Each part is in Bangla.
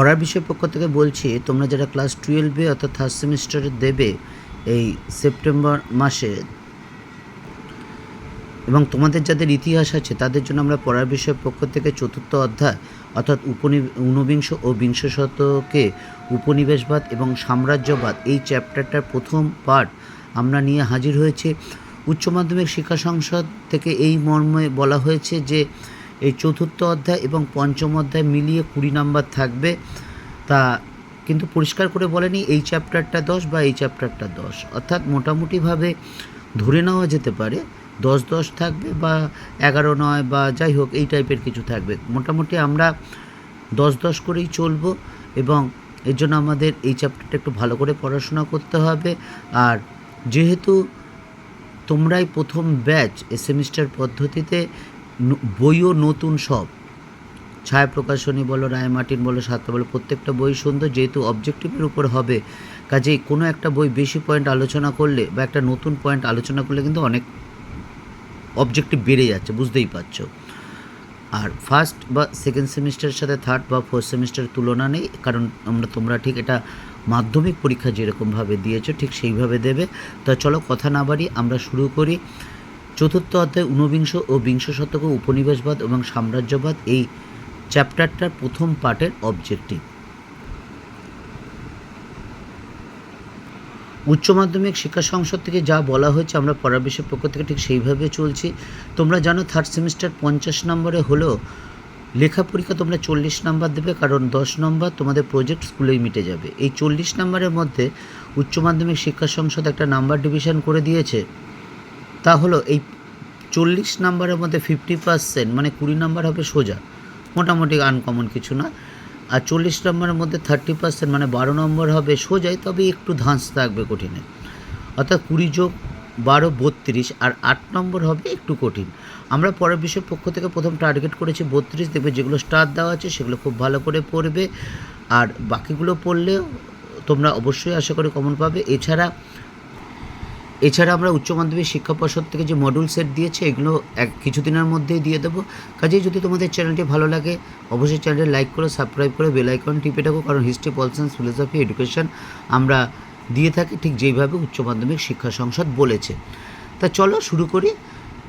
পড়ার বিষয় পক্ষ থেকে বলছি, তোমরা যারা ক্লাস টুয়েলভে অর্থাৎ থার্ড সেমিস্টারে দেবে এই সেপ্টেম্বর মাসে, এবং তোমাদের যাদের ইতিহাস আছে, তাদের জন্য আমরা পড়ার বিষয় পক্ষ থেকে চতুর্থ অধ্যায় অর্থাৎ উপনি, ঊনবিংশ ও বিংশ শতকে উপনিবেশবাদ এবং সাম্রাজ্যবাদ এই চ্যাপ্টারটার প্রথম পার্ট আমরা নিয়ে হাজির হয়েছি। উচ্চ মাধ্যমিক শিক্ষা সংসদ থেকে এই মর্মে বলা হয়েছে যে এই চতুর্থ অধ্যায় এবং পঞ্চম অধ্যায় মিলিয়ে কুড়ি নাম্বার থাকবে। তা কিন্তু পরিষ্কার করে বলেনি এই চ্যাপ্টারটা দশ বা এই চ্যাপ্টারটা দশ। অর্থাৎ মোটামুটিভাবে ধরে নেওয়া যেতে পারে, দশ দশ থাকবে বা এগারো নয় বা যাই হোক এই টাইপের কিছু থাকবে। মোটামুটি আমরা দশ দশ করেই চলবো এবং এর জন্য আমাদের এই চ্যাপ্টারটা একটু ভালো করে পড়াশোনা করতে হবে। আর যেহেতু তোমরাই প্রথম ব্যাচ এ সেমিস্টার পদ্ধতিতে বইও নতুন সব। ছায়া প্রকাশনী বলো, রায় মার্টিন বলো সাতটা বলো, প্রত্যেকটা বই সুন্দর, যেহেতু অবজেক্টিভের উপর হবে, কাজেই কোনো একটা বই বেশি পয়েন্ট আলোচনা করলে বা একটা নতুন পয়েন্ট আলোচনা করলে কিন্তু অনেক অবজেক্টিভ বেড়ে যাচ্ছে, বুঝতেই পারছ। আর ফার্স্ট বা সেকেন্ড সেমিস্টারের সাথে থার্ড বা ফোর্থ সেমিস্টারের তুলনা নেই, কারণ আমরা, তোমরা ঠিক এটা মাধ্যমিক পরীক্ষা যেরকমভাবে দিয়েছ, ঠিক সেইভাবে দেবে। তো চলো, কথা না বাড়ি আমরা শুরু করি। চতুর্থ অধ্যায় ঊনবিংশ ও বিংশ শতক উপনিবেশবাদ এবং সাম্রাজ্যবাদ এই চ্যাপ্টারটার প্রথম পার্টের অবজেক্টিভ উচ্চ মাধ্যমিক শিক্ষা সংসদ থেকে যা বলা হয়েছে আমরা পড়ার বিষয়ের পক্ষ থেকে ঠিক সেইভাবে চলছি। তোমরা জানো থার্ড সেমিস্টার পঞ্চাশ নম্বরে হলো লেখা পরীক্ষা তোমরা চল্লিশ নাম্বার দেবে, কারণ দশ নম্বর তোমাদের প্রজেক্ট স্কুলেই মিটে যাবে। এই চল্লিশ নম্বরের মধ্যে উচ্চ মাধ্যমিক শিক্ষা সংসদ একটা নাম্বার ডিভিশন করে দিয়েছে। তা হলো এই চল্লিশ নাম্বারের মধ্যে ফিফটি পার্সেন্ট মানে কুড়ি নাম্বার হবে সোজা। মোটামুটি আনকমন কিছু না। আর চল্লিশ নম্বরের মধ্যে থার্টি পার্সেন্ট মানে বারো নম্বর হবে সোজাই, তবে একটু ধাঁচ থাকবে কঠিনে। অর্থাৎ কুড়ি যোগ বারো বত্রিশ, আর আট নম্বর হবে একটু কঠিন। আমরা পরের বিষয়ের পক্ষ থেকে প্রথম টার্গেট করেছি বত্রিশ, দেখবে যেগুলো স্টার দেওয়া আছে সেগুলো খুব ভালো করে পড়বে। আর বাকিগুলো পড়লেও তোমরা অবশ্যই আশা করি কমন পাবে। এছাড়া এছাড়া আমরা উচ্চ মাধ্যমিক শিক্ষা পর্ষদ থেকে যে মডিউল সেট দিয়েছে, এগুলো এক কিছুদিনের মধ্যেই দিয়ে দেবো। কাজেই যদি তোমাদের চ্যানেলটি ভালো লাগে, অবশ্যই চ্যানেলটি লাইক করো সাবস্ক্রাইব করে বেল আইকন টিপে থাকো, কারণ history pol science philosophy education আমরা দিয়ে থাকি ঠিক যেইভাবে উচ্চ মাধ্যমিক শিক্ষা সংসদ বলেছে। তা চলো শুরু করি।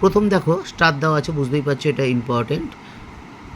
প্রথম দেখো স্টার দেওয়া আছে, বুঝতেই পারছ এটা ইম্পর্টেন্ট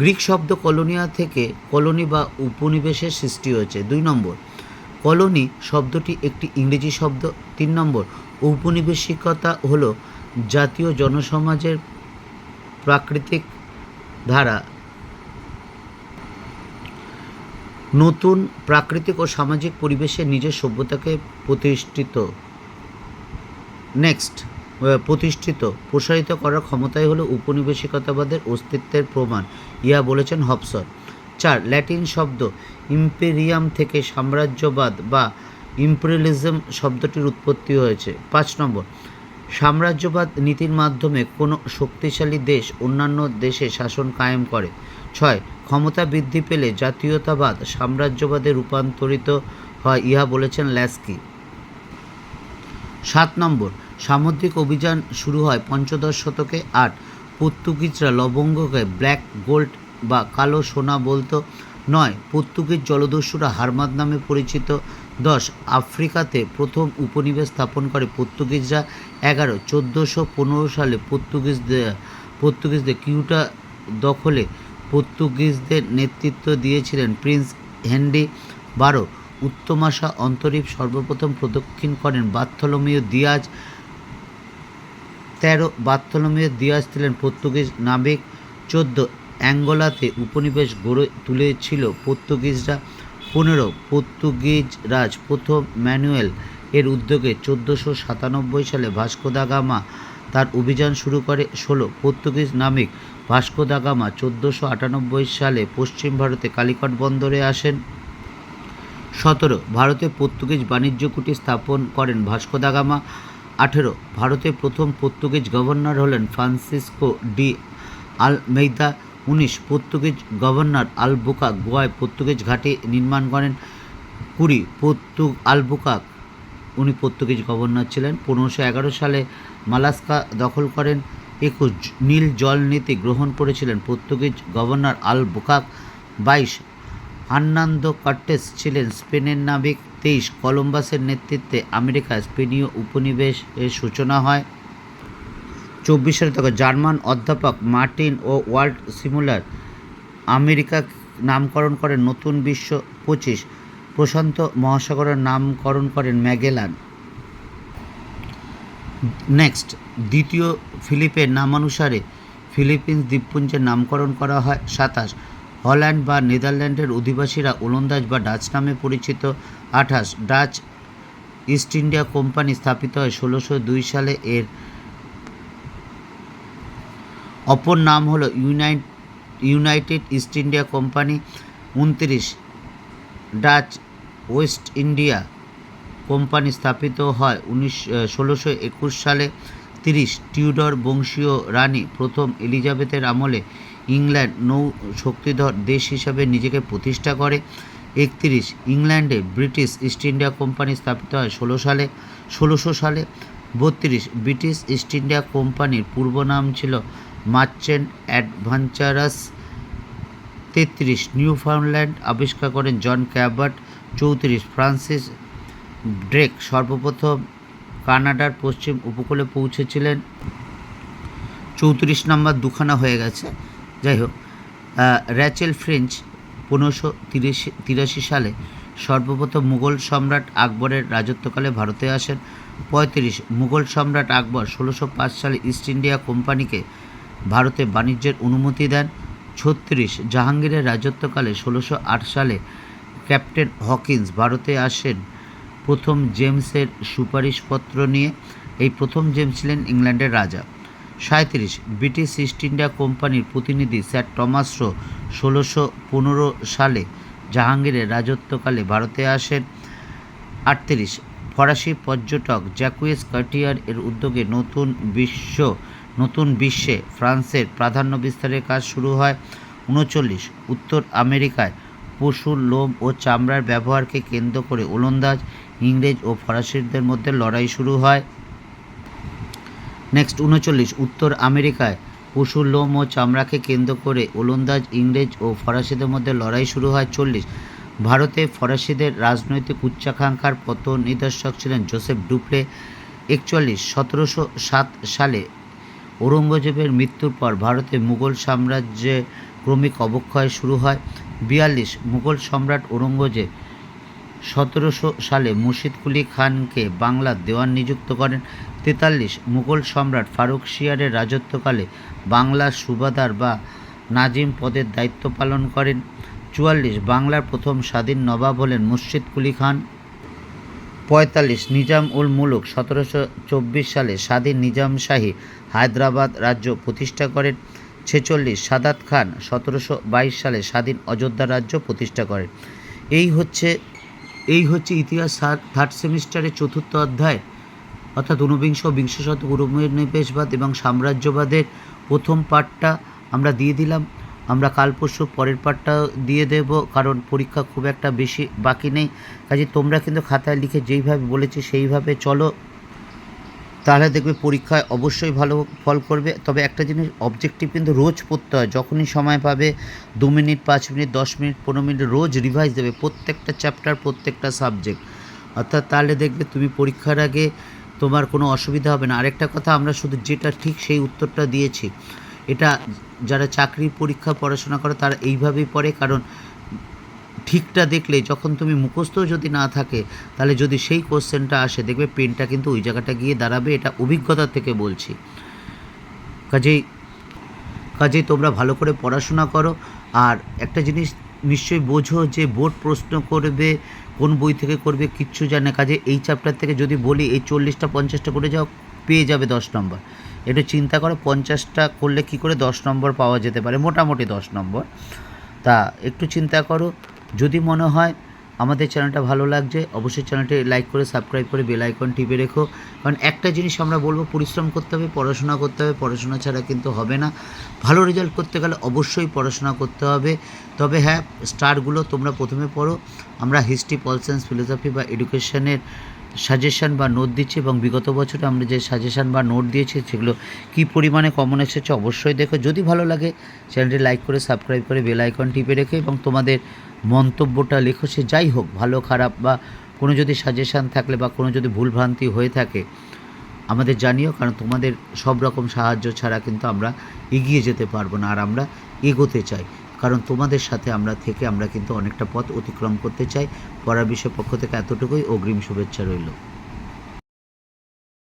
গ্রিক শব্দ কলোনিয়া থেকে কলোনি বা উপনিবেশের সৃষ্টি হয়েছে। দুই নম্বর, কলোনি শব্দটি একটি ইংরেজি শব্দ। তিন নম্বর ঔপনিবেশিকতা হল জাতীয় জনসমাজের প্রাকৃতিক ধারা। নতুন প্রাকৃতিক ও সামাজিক পরিবেশে নিজের সভ্যতাকে প্রতিষ্ঠিত। নেক্সট প্রতিষ্ঠিত, প্রসারিত করার ক্ষমতাই হলো উপনিবেশিকতাবাদের অস্তিত্বের প্রমাণ ইয়া বলেছেন হবসন। চার, ল্যাটিন শব্দ, ইম্পেরিয়াম থেকে সাম্রাজ্যবাদ বা ইম্পেরিয়ালিজম শব্দটির উৎপত্তি হয়েছে। পাঁচ নম্বর, সাম্রাজ্যবাদ নীতির মাধ্যমে কোনো শক্তিশালী দেশ অন্যান্য দেশে শাসন কায়েম করে। ছয়, ক্ষমতা বৃদ্ধি পেলে জাতীয়তাবাদ সাম্রাজ্যবাদে রূপান্তরিত হয়, ইহা বলেছেন ল্যাস্কি। সাত নম্বর, সামুদ্রিক অভিযান শুরু হয় পঞ্চদশ শতকে। আট, পর্তুগিজরা লবঙ্গকে ব্ল্যাক গোল্ড বা কালো সোনা বলতো। নয়, পর্তুগিজ জলদস্যুরা হারমাদ নামে পরিচিত। দশ, আফ্রিকাতে প্রথম উপনিবেশ স্থাপন করে পর্তুগিজরা। এগারো, চোদ্দোশো পনেরো সালে পর্তুগিজদের পর্তুগিজদের কিউটা দখলে পর্তুগিজদের নেতৃত্ব দিয়েছিলেন প্রিন্স হেনরি। বারো, উত্তমাশা অন্তরীপ সর্বপ্রথম প্রদক্ষিণ করেন বার্থলোমিও দিয়াজ। তেরো, বার্থলোমিও দিয়াজ ছিলেন পর্তুগিজ নাবিক। চোদ্দ, অ্যাঙ্গোলাতে উপনিবেশ গড়ে তুলেছিল পর্তুগিজরা। পনেরো পর্তুগিজ রাজ প্রথম ম্যানুয়েল এর উদ্যোগে চোদ্দোশো সাতানব্বই সালে ভাস্কো দা গামা তার অভিযান শুরু করে ষোলো পর্তুগিজ নাবিক ভাস্কো দা গামা চোদ্দোশো আটানব্বই সালে পশ্চিম ভারতে কালিকট বন্দরে আসেন। সতেরো ভারতে পর্তুগিজ বাণিজ্য কুটি স্থাপন করেন ভাস্কো দা গামা। আঠেরো ভারতে প্রথম পর্তুগিজ গভর্নর হলেন ফ্রান্সিসকো ডি আলমেইদা। উনিশ পর্তুগিজ গভর্নর আলবুকা গোয়ায় পর্তুগিজ ঘাঁটি নির্মাণ করেন। কুড়ি পর্তু আলবুকাক উনি পর্তুগিজ গভর্নর ছিলেন। পনেরোশো এগারো সালে মালাস্কা দখল করেন। একুশ নীল জল নীতি গ্রহণ করেছিলেন পর্তুগিজ গভর্নর আল বুকাক বাইশ হার্নান্দো কর্টেস ছিলেন স্পেনের নাবিক। তেইশ কলম্বাসের নেতৃত্বে আমেরিকায় স্পেনীয় উপনিবেশের সূচনা হয়। চব্বিশ সালে তখন জার্মান অধ্যাপক মার্টিন ও ওয়ার্ল্ড সিমুলার আমেরিকা নামকরণ করেন নতুন বিশ্ব পঁচিশ। প্রশান্ত মহাসাগরের নামকরণ করেন ম্যাগেলান। নেক্সট, দ্বিতীয় ফিলিপের নামানুসারে ফিলিপিন্স দ্বীপপুঞ্জের নামকরণ করা হয় সাতাশ। হল্যান্ড বা নেদারল্যান্ডের অধিবাসীরা ওলন্দাজ বা ডাচ নামে পরিচিত আঠাশ। ডাচ ইস্ট ইন্ডিয়া কোম্পানি স্থাপিত হয় ষোলোশো দুই সালে। এর অপর নাম হলো unite, united East India Company উনত্রিশ, ডাচ ওয়েস্ট ইন্ডিয়া কোম্পানি স্থাপিত হয় উনিশ ষোলোশো একুশ সালে। তিরিশ, টিউডর বংশীয় রানী প্রথম এলিজাবেথের আমলে ইংল্যান্ড নৌ শক্তিধর দেশ হিসাবে নিজেকে প্রতিষ্ঠা করে। একত্রিশ, ইংল্যান্ডে ব্রিটিশ ইস্ট ইন্ডিয়া কোম্পানি স্থাপিত হয় ষোলো সালে, ষোলোশো সালে। বত্রিশ, ব্রিটিশ ইস্ট ইন্ডিয়া কোম্পানির পূর্ব নাম ছিল মার্চেন্ট অ্যাডভেঞ্চারাস। তেত্রিশ নিউ ফাউন্ডল্যান্ড আবিষ্কার করেন জন ক্যাবার্ট। চৌত্রিশ, ফ্রান্সিস ড্রেক সর্বপ্রথম কানাডার পশ্চিম উপকূলে পৌঁছেছিলেন। চৌত্রিশ নম্বর দুখানা হয়ে গেছে। যাই হোক র্যাচেল ফ্রেঞ্চ পনেরোশো তিরাশি তিরাশি সালে সর্বপ্রথম মুঘল সম্রাট আকবরের রাজত্বকালে ভারতে আসেন। পঁয়ত্রিশ, মুঘল সম্রাট আকবর ষোলোশো পাঁচ সালে ইস্ট ইন্ডিয়া কোম্পানিকে ভারতে বাণিজ্যের অনুমতি দেন। ছত্রিশ, জাহাঙ্গীরের রাজত্বকালে ষোলোশো আট সালে ক্যাপ্টেন হকিন্স ভারতে আসেন। প্রথম জেমসের সুপারিশপত্র নিয়ে এই প্রথম জেমস ছিলেন ইংল্যান্ডের রাজা। সাঁত্রিশ ব্রিটিশ ইস্ট ইন্ডিয়া কোম্পানির প্রতিনিধি স্যার টমাস রো ষোলোশো পনেরো সালে জাহাঙ্গীরের রাজত্বকালে ভারতে আসেন। আটত্রিশ, ফরাসি পর্যটক জ্যাকুয়েস কার্টিয়ার এর উদ্যোগে নতুন বিশ্ব নতুন বিশ্বে ফ্রান্সের প্রাধান্য বিস্তারের কাজ শুরু হয় উনচল্লিশ উত্তর আমেরিকায়। পশুর লোম ও চামড়ার ব্যবহারকে কেন্দ্র করে ওলন্দাজ, ইংরেজ ও ফরাসিদের মধ্যে লড়াই শুরু হয়। নেক্সট উনচল্লিশ উত্তর আমেরিকায়। পশুর লোম ও চামড়াকে কেন্দ্র করে ওলন্দাজ, ইংরেজ ও ফরাসিদের মধ্যে লড়াই শুরু হয় চল্লিশ। ভারতে ফরাসিদের রাজনৈতিক উচ্চাকাঙ্ক্ষার পতন নিদর্শক ছিলেন জোসেফ ডুপ্লে। একচল্লিশ, সতেরোশো সাত সালে ঔরঙ্গজেবের মৃত্যুর পর ভারতে মুঘল সাম্রাজ্যে ক্রমিক অবক্ষয় শুরু হয়। বিয়াল্লিশ, মুঘল সম্রাট ঔরঙ্গজেব সতেরোশো সালে মুর্শিদ কুলি খানকে বাংলার দেওয়ান নিযুক্ত করেন। তেতাল্লিশ, মুঘল সম্রাট ফারুক শিয়ারের রাজত্বকালে বাংলার সুবাদার বা নাজিম পদের দায়িত্ব পালন করেন। চুয়াল্লিশ, বাংলার প্রথম স্বাধীন নবাব হলেন মুর্শিদ কুলি খান। পঁয়তাল্লিশ নিজাম উল মুলুক সতেরোশো চব্বিশ সালে স্বাধীন নিজাম শাহী হায়দ্রাবাদ রাজ্য প্রতিষ্ঠা করেন। ছেচল্লিশ সাদাত খান সতেরোশো বাইশ সালে স্বাধীন অযোধ্যা রাজ্য প্রতিষ্ঠা করেন। এই হচ্ছে এই হচ্ছে ইতিহাস থার্ড সেমিস্টারের চতুর্থ অধ্যায়। অর্থাৎ ঊনবিংশ বিংশ শতক উপনিবেশবাদ এবং সাম্রাজ্যবাদের প্রথম পার্টটা আমরা দিয়ে দিলাম। আমরা কাল পরশু পরের পার্টটা দিয়ে দেব, কারণ পরীক্ষা খুব একটা বেশি বাকি নেই। কাজে তোমরা কিন্তু খাতায় লিখে যেইভাবে বলেছি সেইভাবে চলো। তাহলে দেখবে পরীক্ষায় অবশ্যই ভালো ফল করবে। তবে একটা জিনিস অবজেক্টিভ কিন্তু রোজ পড়তে হয়। যখনই সময় পাবে, দু মিনিট, পাঁচ মিনিট, দশ মিনিট, পনেরো মিনিট রোজ রিভাইজ দেবে প্রত্যেকটা চ্যাপ্টার প্রত্যেকটা সাবজেক্ট অর্থাৎ তাহলে দেখবে তুমি পরীক্ষার আগে তোমার কোনো অসুবিধা হবে না। আরেকটা কথা, আমরা শুধু যেটা ঠিক সেই উত্তরটা দিয়েছি। এটা যারা চাকরির পরীক্ষা, পড়াশোনা করে তারা এইভাবেই পড়ে, কারণ ঠিকটা দেখলে যখন তুমি মুখস্থ যদি না থাকে, তাহলে যদি সেই কোশ্চেনটা আসে, দেখবে পেনটা কিন্তু ওই জায়গাটা গিয়ে দাঁড়াবে, এটা অভিজ্ঞতা থেকে বলছি। কাজেই কাজেই তোমরা ভালো করে পড়াশোনা করো, আর একটা জিনিস নিশ্চয়ই বোঝো যে বোর্ড প্রশ্ন করবে, কোন বই থেকে করবে, কিচ্ছু জানে কাজে এই চ্যাপ্টার থেকে যদি বলি, এই চল্লিশটা, পঞ্চাশটা করে যাও, পেয়ে যাবে দশ নম্বর। একটু চিন্তা করো, পঞ্চাশটা করলে কি করে দশ নম্বর পাওয়া যেতে পারে? মোটামুটি দশ নম্বর। তা একটু চিন্তা করো, যদি মনে হয় আমাদের চ্যানেলটা ভালো লাগছে, অবশ্যই চ্যানেলটি লাইক করে, সাবস্ক্রাইব করে, বেল আইকন টিপে রেখো। কারণ একটা জিনিস আমরা বলব, পরিশ্রম করতে হবে, পড়াশোনা করতে হবে, পড়াশোনা ছাড়া কিন্তু হবে না। ভালো রেজাল্ট করতে গেলে অবশ্যই পড়াশোনা করতে হবে। তবে হ্যাঁ স্টারগুলো তোমরা প্রথমে পড়ো। আমরা হিস্ট্রি পল সায়েন্স ফিলোসফি বা এডুকেশনের সাজেশন বা নোট দিচ্ছি এবং বিগত বছরে আমরা যে সাজেশান বা নোট দিয়েছি, সেগুলো কী পরিমাণে কমন এসেছে অবশ্যই দেখো। যদি ভালো লাগে চ্যানেলটি লাইক করে সাবস্ক্রাইব করে বেল আইকন টিপে রেখে এবং তোমাদের মন্তব্যটা লেখো। সে যাই হোক, ভালো, খারাপ বা কোনো যদি সাজেশান থাকলে বা কোনো যদি ভুলভ্রান্তি হয়ে থাকে, আমাদের জানিও, কারণ তোমাদের সব রকম সাহায্য ছাড়া কিন্তু আমরা এগিয়ে যেতে পারব না, আর আমরা এগোতে চাই। কারণ তোমাদের সাথে আমরা থেকে আমরা কিন্তু অনেকটা পথ অতিক্রম করতে চাই। পড়ার বিষয় পক্ষ থেকে এতটুকুই। অগ্রিম শুভেচ্ছা রইল।